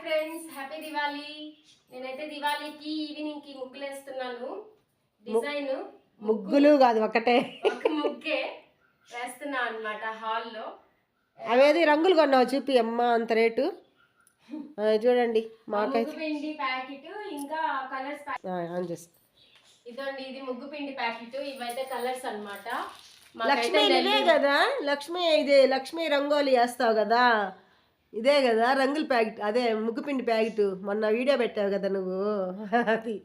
Friends happy Diwali నేనైతే దివాళీకి ఈవినింగ్కి ముగ్గులు వేస్తున్నాను డిజైన్ ముగ్గులు కాదు ఒకటే. ఒక ముగ్గే వేస్తున్నా అనమాట హాల్లో. అవేది రంగులు కొన్నావు చూపి అమ్మ అంత రేటు? చూడండి మాకైతే ముగ్గు పిండి ప్యాకెట్ ఇంకా కలర్స్ ఇదండి ఇది ముగ్గు పిండి ప్యాకెట్ ఇవైతే కలర్స్ అన్నమాట. లక్ష్మి కదా? లక్ష్మి ఇదే లక్ష్మి రంగోలి వేస్తావు కదా? ఇదే కదా రంగుల ప్యాకెట్ అదే ముగ్గుపిండి ప్యాకెట్. మొన్న వీడియో పెట్టావు కదా నువ్వు. అది.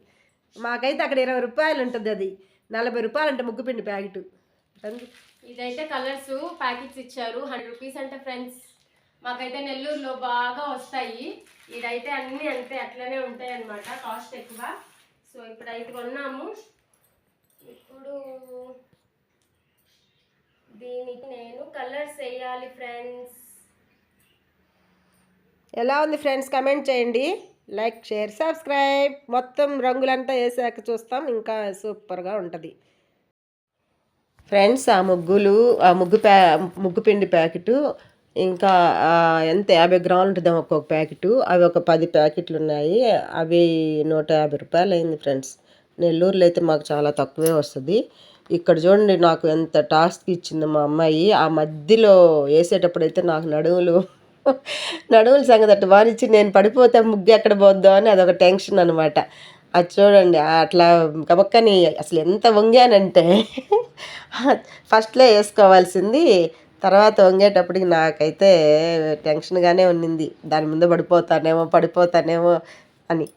మాకైతే అక్కడ ఇరవై రూపాయలు ఉంటుంది అది. నలభై రూపాయలు అంటే ముగ్గుపిండి ప్యాకెట్. రంగు. ఇదైతే కలర్స్ ప్యాకెట్స్ ఇచ్చారు. హండ్రెడ్ రూపీస్ అంటే ఫ్రెండ్స్. మాకైతే నెల్లూరులో బాగా వస్తాయి. ఇదైతే అన్నీ అంతే అట్లనే ఉంటాయి అన్నమాట కాస్ట్ ఎక్కువ. సో ఇప్పుడు అయితే కొన్నాము. ఇప్పుడు దీనికి నేను కలర్స్ వేయాలి ఫ్రెండ్స్. ఎలా ఉంది ఫ్రెండ్స్? కమెంట్ చేయండి. Like share subscribe. మొత్తం రంగులంతా వేసాక చూస్తాం. ఇంకా సూపర్గా ఉంటుంది. ఫ్రెండ్స్ ఆ ముగ్గులు ఆ ముగ్గు ప్యా ముగ్గు పిండి ప్యాకెటు ఇంకా ఎంత యాభై గ్రాములు ఉంటుంది ఒక్కొక్క ప్యాకెట్. అవి ఒక పది ప్యాకెట్లు ఉన్నాయి. అవి నూట యాభై రూపాయలు అయింది ఫ్రెండ్స్. నెల్లూరులో అయితే మాకు చాలా తక్కువే వస్తుంది. ఇక్కడ చూడండి నాకు ఎంత టాస్క్ ఇచ్చింది మా అమ్మాయి. ఆ మధ్యలో వేసేటప్పుడు అయితే నాకు నడుములు నడుముల సంగతి అట్టు వారిచ్చి నేను పడిపోతే ముగ్గు ఎక్కడ పోద్దో అని అదొక టెన్షన్ అనమాట అది చూడండి అట్లా కబక్కని అసలు ఎంత వంగానంటే ఫస్ట్లో వేసుకోవాల్సింది తర్వాత వంగేటప్పటికి నాకైతే టెన్షన్గానే ఉన్నింది. దాని ముందు పడిపోతానేమో పడిపోతానేమో అని.